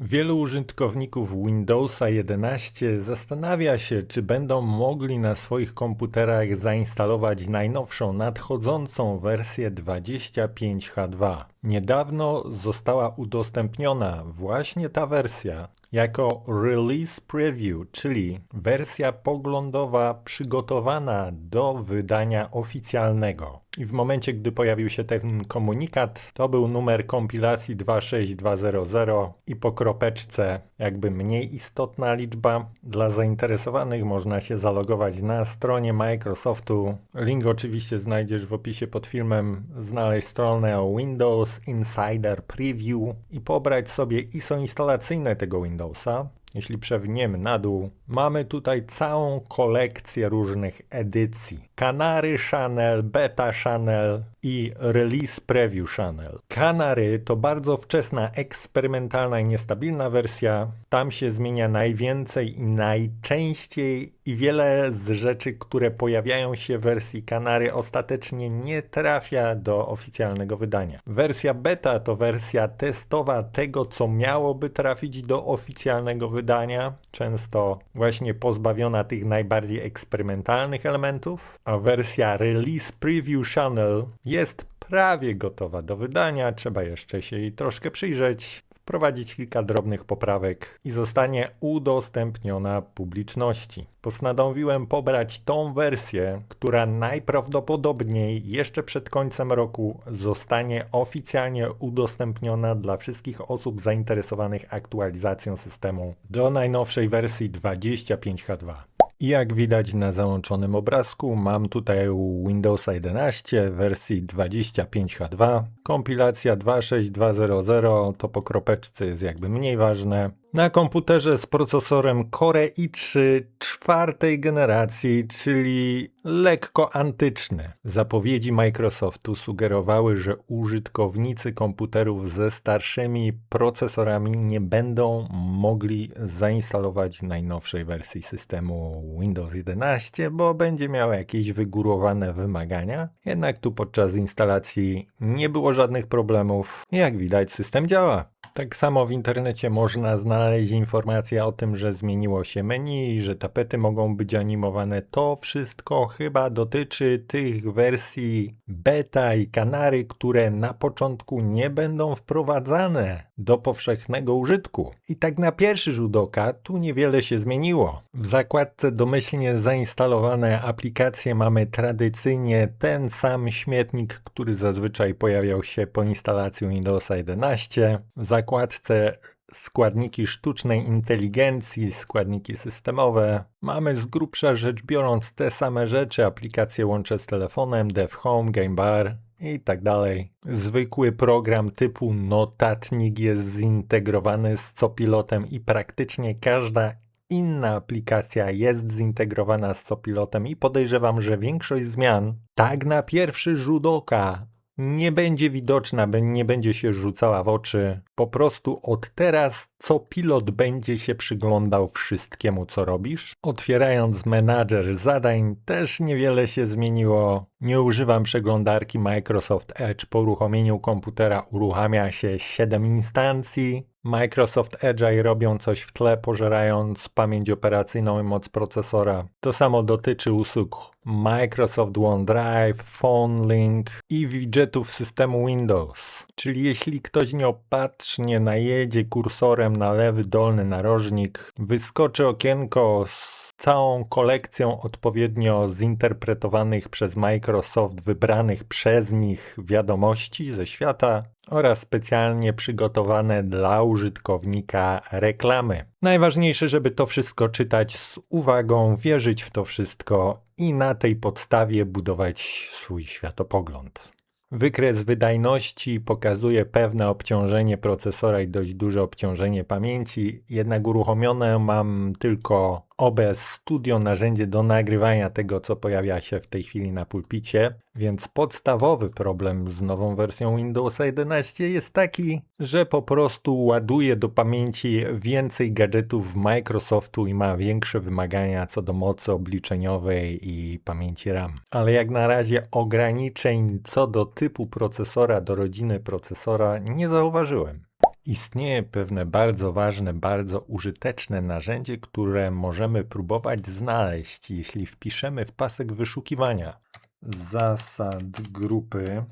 Wielu użytkowników Windowsa 11 zastanawia się, czy będą mogli na swoich komputerach zainstalować najnowszą nadchodzącą wersję 25H2. Niedawno została udostępniona właśnie ta wersja jako release preview, czyli wersja poglądowa przygotowana do wydania oficjalnego. I w momencie, gdy pojawił się ten komunikat, to był numer kompilacji 26200 i po kropeczce jakby mniej istotna liczba. Dla zainteresowanych można się zalogować na stronie Microsoftu. Link oczywiście znajdziesz w opisie pod filmem. Znaleźć stronę Windows Insider Preview i pobrać sobie ISO instalacyjne tego Windowsa. Jeśli przewiniemy na dół, mamy tutaj całą kolekcję różnych edycji. Canary Channel, Beta Channel i Release Preview Channel. Canary to bardzo wczesna, eksperymentalna i niestabilna wersja. Tam się zmienia najwięcej i najczęściej i wiele z rzeczy, które pojawiają się w wersji Canary ostatecznie nie trafia do oficjalnego wydania. Wersja beta to wersja testowa tego, co miałoby trafić do oficjalnego wydania, często właśnie pozbawiona tych najbardziej eksperymentalnych elementów, a wersja Release Preview Channel jest prawie gotowa do wydania, trzeba jeszcze się jej troszkę przyjrzeć, wprowadzić kilka drobnych poprawek i zostanie udostępniona publiczności. Postanowiłem pobrać tą wersję, która najprawdopodobniej jeszcze przed końcem roku zostanie oficjalnie udostępniona dla wszystkich osób zainteresowanych aktualizacją systemu do najnowszej wersji 25H2. Jak widać na załączonym obrazku, mam tutaj Windowsa 11 wersji 25H2. Kompilacja 26200 to po kropeczce jest jakby mniej ważne. Na komputerze z procesorem Core i3 czwartej generacji, czyli lekko antyczny. Zapowiedzi Microsoftu sugerowały, że użytkownicy komputerów ze starszymi procesorami nie będą mogli zainstalować najnowszej wersji systemu Windows 11, bo będzie miała jakieś wygórowane wymagania. Jednak tu podczas instalacji nie było żadnych problemów. Jak widać, system działa. Tak samo w internecie można znaleźć informacje o tym, że zmieniło się menu, że tapety mogą być animowane. To wszystko chyba dotyczy tych wersji beta i kanary, które na początku nie będą wprowadzane do powszechnego użytku. I tak na pierwszy rzut oka tu niewiele się zmieniło. W zakładce domyślnie zainstalowane aplikacje mamy tradycyjnie ten sam śmietnik, który zazwyczaj pojawiał się po instalacji Windowsa 11. W zakładce składniki sztucznej inteligencji, składniki systemowe. Mamy z grubsza rzecz biorąc te same rzeczy, aplikacje łącze z telefonem, Dev Home, Game Bar i tak dalej. Zwykły program typu notatnik jest zintegrowany z copilotem i praktycznie każda inna aplikacja jest zintegrowana z copilotem i podejrzewam, że większość zmian tak na pierwszy rzut oka nie będzie widoczna, nie będzie się rzucała w oczy. Po prostu od teraz co pilot będzie się przyglądał wszystkiemu, co robisz. Otwierając menadżer zadań też niewiele się zmieniło. Nie używam przeglądarki Microsoft Edge. Po uruchomieniu komputera uruchamia się 7 instancji. Microsoft Edge robią coś w tle, pożerając pamięć operacyjną i moc procesora. To samo dotyczy usług Microsoft OneDrive, PhoneLink i widgetów systemu Windows. Czyli jeśli ktoś nieopatrznie najedzie kursorem na lewy dolny narożnik, wyskoczy okienko z całą kolekcją odpowiednio zinterpretowanych przez Microsoft, wybranych przez nich wiadomości ze świata oraz specjalnie przygotowane dla użytkownika reklamy. Najważniejsze, żeby to wszystko czytać z uwagą, wierzyć w to wszystko i na tej podstawie budować swój światopogląd. Wykres wydajności pokazuje pewne obciążenie procesora i dość duże obciążenie pamięci, jednak uruchomione mam tylko OBS Studio, narzędzie do nagrywania tego, co pojawia się w tej chwili na pulpicie. Więc podstawowy problem z nową wersją Windowsa 11 jest taki, że po prostu ładuje do pamięci więcej gadżetów Microsoftu i ma większe wymagania co do mocy obliczeniowej i pamięci RAM. Ale jak na razie ograniczeń co do typu procesora, do rodziny procesora nie zauważyłem. Istnieje pewne bardzo ważne, bardzo użyteczne narzędzie, które możemy próbować znaleźć, jeśli wpiszemy w pasek wyszukiwania. Zasad grupy,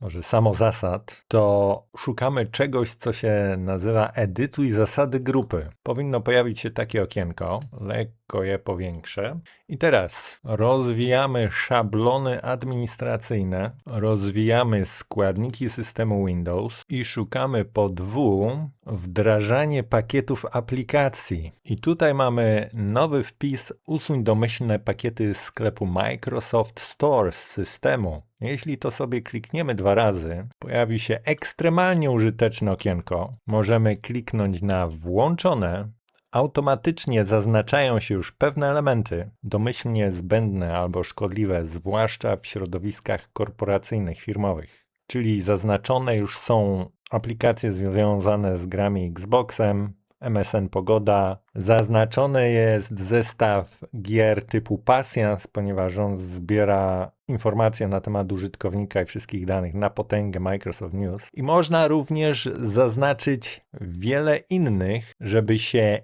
może samo zasad, to szukamy czegoś, co się nazywa edytuj zasady grupy. Powinno pojawić się takie okienko, lekko je powiększę. I teraz rozwijamy szablony administracyjne, rozwijamy składniki systemu Windows i szukamy pod W wdrażanie pakietów aplikacji. I tutaj mamy nowy wpis usuń domyślne pakiety sklepu Microsoft Store z systemu. Jeśli to sobie klikniemy dwa razy, pojawi się ekstremalnie użyteczne okienko. Możemy kliknąć na włączone. Automatycznie zaznaczają się już pewne elementy, domyślnie zbędne albo szkodliwe, zwłaszcza w środowiskach korporacyjnych, firmowych. Czyli zaznaczone już są aplikacje związane z grami Xboxem, MSN Pogoda. Zaznaczony jest zestaw gier typu Pasjans, ponieważ on zbiera informacje na temat użytkownika i wszystkich danych na potęgę Microsoft News. I można również zaznaczyć wiele innych, żeby się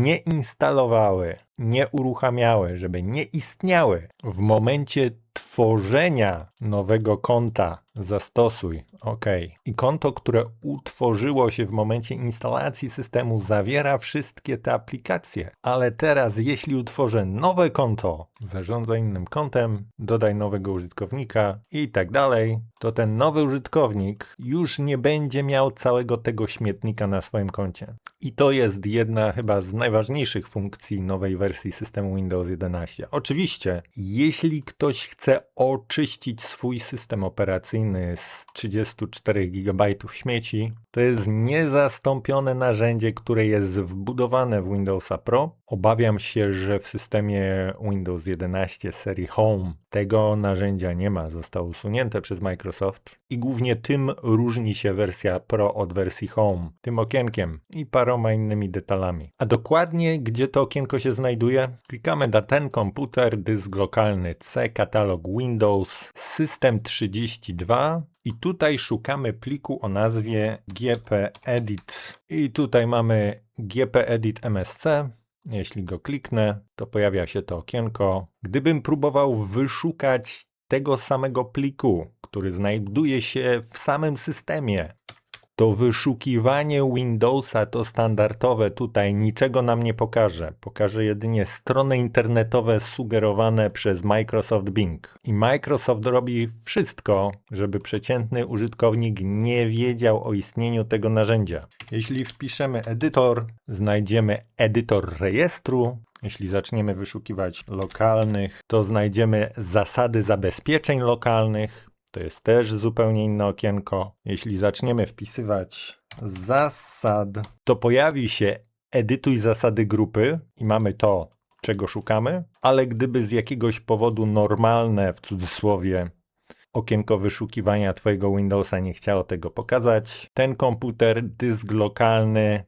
nie instalowały, nie uruchamiały, żeby nie istniały w momencie tworzenia nowego konta zastosuj. OK. I konto, które utworzyło się w momencie instalacji systemu, zawiera wszystkie te aplikacje. Ale teraz, jeśli utworzę nowe konto, zarządza innym kontem, dodaj nowego użytkownika i tak dalej, to ten nowy użytkownik już nie będzie miał całego tego śmietnika na swoim koncie. I to jest jedna chyba z najważniejszych funkcji nowej wersji systemu Windows 11. Oczywiście, jeśli ktoś chce oczyścić swój system operacyjny z 34 GB śmieci, to jest niezastąpione narzędzie, które jest wbudowane w Windowsa Pro. Obawiam się, że w systemie Windows 11 serii Home tego narzędzia nie ma, zostało usunięte przez Microsoft i głównie tym różni się wersja Pro od wersji Home, tym okienkiem i paroma innymi detalami. A dokładnie gdzie to okienko się znajduje? Klikamy na ten komputer, dysk lokalny C, katalog Windows, system 32 i tutaj szukamy pliku o nazwie gpedit. I tutaj mamy gpedit MSC. Jeśli go kliknę, to pojawia się to okienko. Gdybym próbował wyszukać tego samego pliku, który znajduje się w samym systemie, to wyszukiwanie Windowsa to standardowe tutaj niczego nam nie pokaże. Pokaże jedynie strony internetowe sugerowane przez Microsoft Bing. I Microsoft robi wszystko, żeby przeciętny użytkownik nie wiedział o istnieniu tego narzędzia. Jeśli wpiszemy edytor, znajdziemy edytor rejestru, jeśli zaczniemy wyszukiwać lokalnych, to znajdziemy zasady zabezpieczeń lokalnych. To jest też zupełnie inne okienko. Jeśli zaczniemy wpisywać zasad, to pojawi się edytuj zasady grupy i mamy to, czego szukamy, ale gdyby z jakiegoś powodu normalne, w cudzysłowie, okienko wyszukiwania Twojego Windowsa nie chciało tego pokazać, ten komputer, dysk lokalny,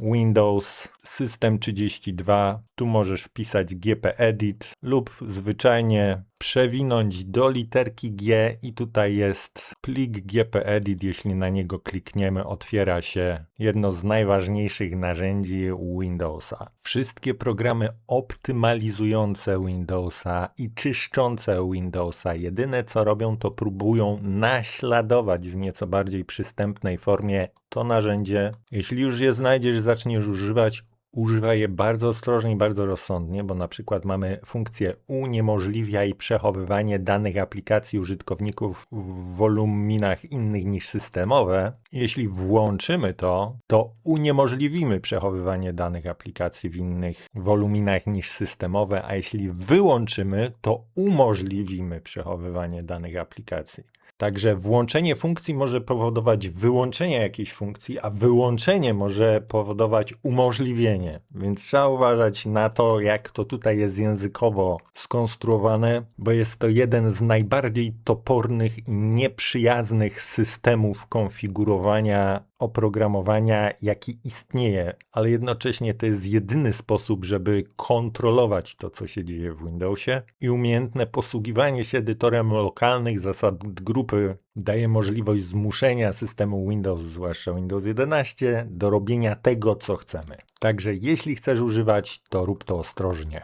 Windows System 32. Tu możesz wpisać gpedit lub zwyczajnie przewinąć do literki G i tutaj jest plik gpedit. Jeśli na niego klikniemy, otwiera się jedno z najważniejszych narzędzi Windowsa. Wszystkie programy optymalizujące Windowsa i czyszczące Windowsa jedyne co robią to próbują naśladować w nieco bardziej przystępnej formie to narzędzie. Jeśli już je znajdziesz, zaczniesz używać, Używaj je bardzo ostrożnie i bardzo rozsądnie, bo na przykład mamy funkcję uniemożliwiaj przechowywanie danych aplikacji użytkowników w woluminach innych niż systemowe. Jeśli włączymy to, to uniemożliwimy przechowywanie danych aplikacji w innych woluminach niż systemowe, a jeśli wyłączymy, to umożliwimy przechowywanie danych aplikacji. Także włączenie funkcji może powodować wyłączenie jakiejś funkcji, a wyłączenie może powodować umożliwienie. Więc trzeba uważać na to, jak to tutaj jest językowo skonstruowane, bo jest to jeden z najbardziej topornych i nieprzyjaznych systemów konfigurowania oprogramowania, jaki istnieje, ale jednocześnie to jest jedyny sposób, żeby kontrolować to, co się dzieje w Windowsie i umiejętne posługiwanie się edytorem lokalnych zasad grupy daje możliwość zmuszenia systemu Windows, zwłaszcza Windows 11, do robienia tego, co chcemy. Także jeśli chcesz używać, to rób to ostrożnie.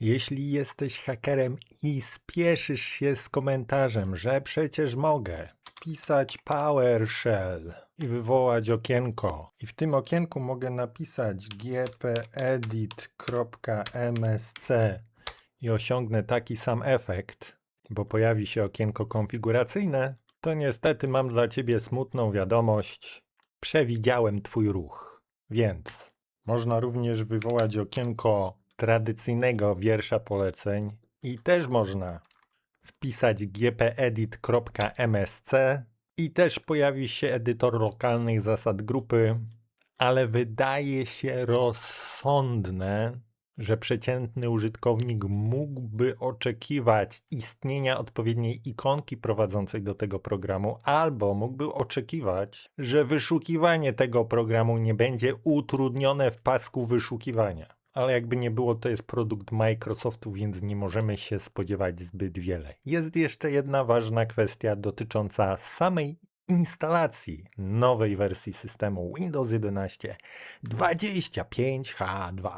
Jeśli jesteś hakerem i spieszysz się z komentarzem, że przecież mogę pisać PowerShell i wywołać okienko, i w tym okienku mogę napisać gpedit.msc i osiągnę taki sam efekt, bo pojawi się okienko konfiguracyjne, to niestety mam dla ciebie smutną wiadomość. Przewidziałem twój ruch. Więc można również wywołać okienko tradycyjnego wiersza poleceń i też można wpisać gpedit.msc i też pojawi się edytor lokalnych zasad grupy, ale wydaje się rozsądne, że przeciętny użytkownik mógłby oczekiwać istnienia odpowiedniej ikonki prowadzącej do tego programu, albo mógłby oczekiwać, że wyszukiwanie tego programu nie będzie utrudnione w pasku wyszukiwania. Ale jakby nie było, to jest produkt Microsoftu, więc nie możemy się spodziewać zbyt wiele. Jest jeszcze jedna ważna kwestia dotycząca samej instalacji nowej wersji systemu Windows 11 25H2.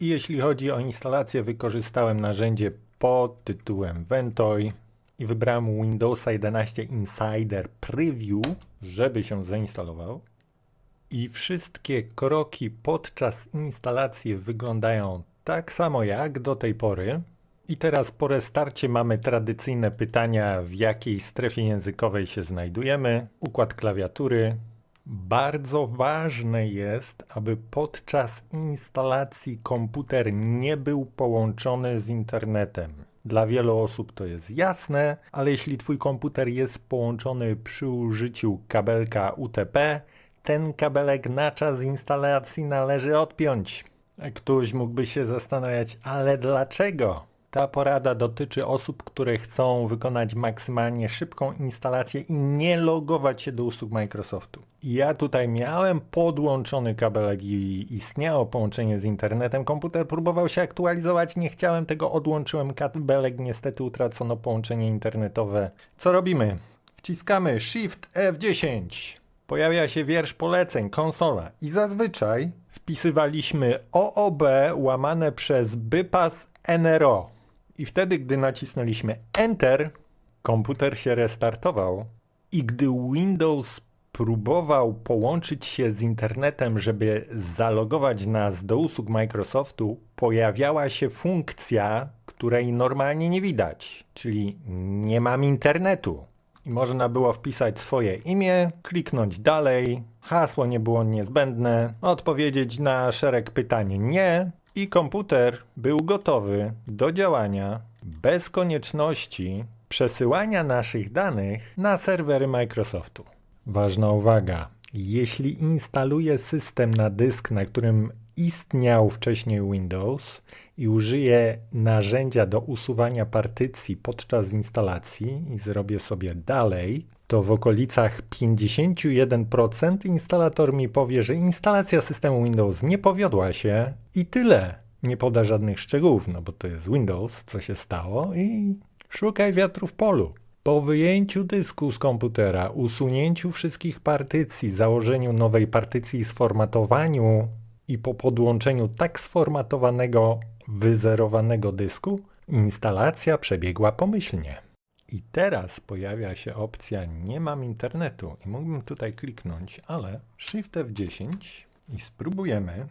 I jeśli chodzi o instalację, wykorzystałem narzędzie pod tytułem Ventoy i wybrałem Windowsa 11 Insider Preview, żeby się zainstalował. I wszystkie kroki podczas instalacji wyglądają tak samo jak do tej pory. I teraz po restarcie mamy tradycyjne pytania, w jakiej strefie językowej się znajdujemy, układ klawiatury. Bardzo ważne jest, aby podczas instalacji komputer nie był połączony z internetem. Dla wielu osób to jest jasne, ale jeśli Twój komputer jest połączony przy użyciu kabelka UTP, ten kabelek na czas instalacji należy odpiąć. Ktoś mógłby się zastanawiać, ale dlaczego? Ta porada dotyczy osób, które chcą wykonać maksymalnie szybką instalację i nie logować się do usług Microsoftu. Ja tutaj miałem podłączony kabelek i istniało połączenie z internetem. Komputer próbował się aktualizować, nie chciałem tego, odłączyłem kabelek, niestety utracono połączenie internetowe. Co robimy? Wciskamy Shift F10 pojawia się wiersz poleceń, konsola. I zazwyczaj wpisywaliśmy OOB łamane przez bypass NRO. I wtedy, gdy nacisnęliśmy Enter, komputer się restartował i gdy Windows próbował połączyć się z internetem, żeby zalogować nas do usług Microsoftu, pojawiała się funkcja, której normalnie nie widać, czyli nie mam internetu i można było wpisać swoje imię, kliknąć dalej, hasło nie było niezbędne, odpowiedzieć na szereg pytań nie i komputer był gotowy do działania bez konieczności przesyłania naszych danych na serwery Microsoftu. Ważna uwaga. Jeśli instaluję system na dysk, na którym istniał wcześniej Windows i użyję narzędzia do usuwania partycji podczas instalacji i zrobię sobie dalej, to w okolicach 51% instalator mi powie, że instalacja systemu Windows nie powiodła się i tyle. Nie poda żadnych szczegółów, no bo to jest Windows, co się stało i szukaj wiatru w polu. Po wyjęciu dysku z komputera, usunięciu wszystkich partycji, założeniu nowej partycji i sformatowaniu i po podłączeniu tak sformatowanego, wyzerowanego dysku, instalacja przebiegła pomyślnie. I teraz pojawia się opcja nie mam internetu i mógłbym tutaj kliknąć, ale Shift F10 i spróbujemy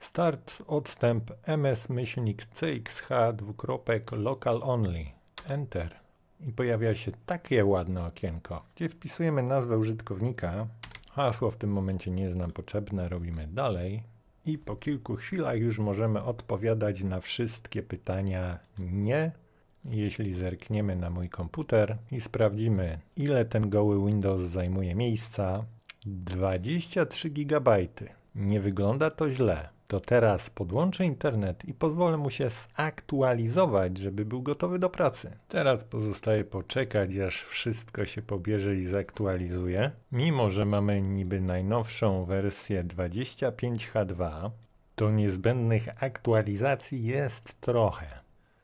Start odstęp ms-cxh dwukropek local only. Enter. I pojawia się takie ładne okienko, gdzie wpisujemy nazwę użytkownika, Hasło w tym momencie nie jest nam potrzebne, robimy dalej. I po kilku chwilach już możemy odpowiadać na wszystkie pytania nie. Jeśli zerkniemy na mój komputer i sprawdzimy, ile ten goły Windows zajmuje miejsca, 23 GB. Nie wygląda to źle. To teraz podłączę internet i pozwolę mu się zaktualizować, żeby był gotowy do pracy. Teraz pozostaje poczekać, aż wszystko się pobierze i zaktualizuje. Mimo, że mamy niby najnowszą wersję 25H2, to niezbędnych aktualizacji jest trochę.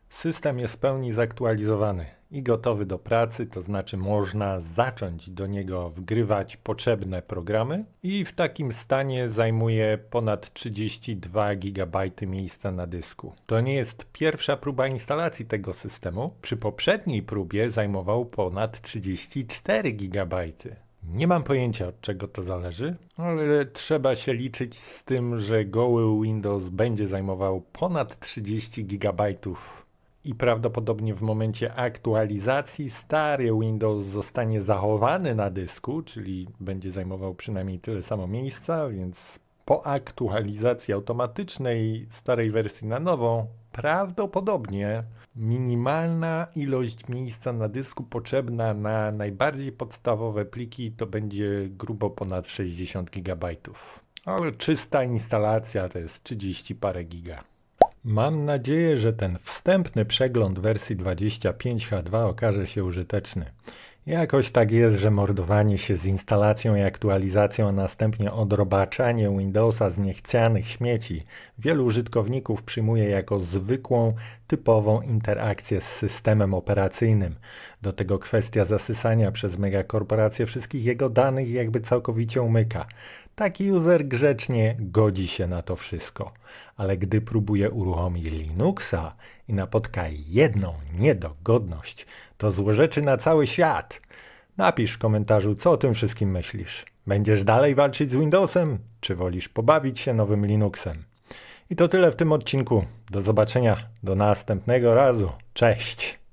System jest w pełni zaktualizowany i gotowy do pracy, to znaczy można zacząć do niego wgrywać potrzebne programy i w takim stanie zajmuje ponad 32 GB miejsca na dysku. To nie jest pierwsza próba instalacji tego systemu. Przy poprzedniej próbie zajmował ponad 34 GB. Nie mam pojęcia od czego to zależy, ale trzeba się liczyć z tym, że goły Windows będzie zajmował ponad 30 GB i prawdopodobnie w momencie aktualizacji stary Windows zostanie zachowany na dysku, czyli będzie zajmował przynajmniej tyle samo miejsca, więc po aktualizacji automatycznej starej wersji na nową, prawdopodobnie minimalna ilość miejsca na dysku potrzebna na najbardziej podstawowe pliki to będzie grubo ponad 60 GB. Ale czysta instalacja to jest 30 parę giga. Mam nadzieję, że ten wstępny przegląd wersji 25H2 okaże się użyteczny. Jakoś tak jest, że mordowanie się z instalacją i aktualizacją, a następnie odrobaczanie Windowsa z niechcianych śmieci wielu użytkowników przyjmuje jako zwykłą, typową interakcję z systemem operacyjnym. Do tego kwestia zasysania przez megakorporacje wszystkich jego danych jakby całkowicie umyka. Taki user grzecznie godzi się na to wszystko, ale gdy próbuje uruchomić Linuxa i napotka jedną niedogodność, to złorzeczy na cały świat. Napisz w komentarzu, co o tym wszystkim myślisz. Będziesz dalej walczyć z Windowsem, czy wolisz pobawić się nowym Linuxem? I to tyle w tym odcinku. Do zobaczenia, do następnego razu. Cześć!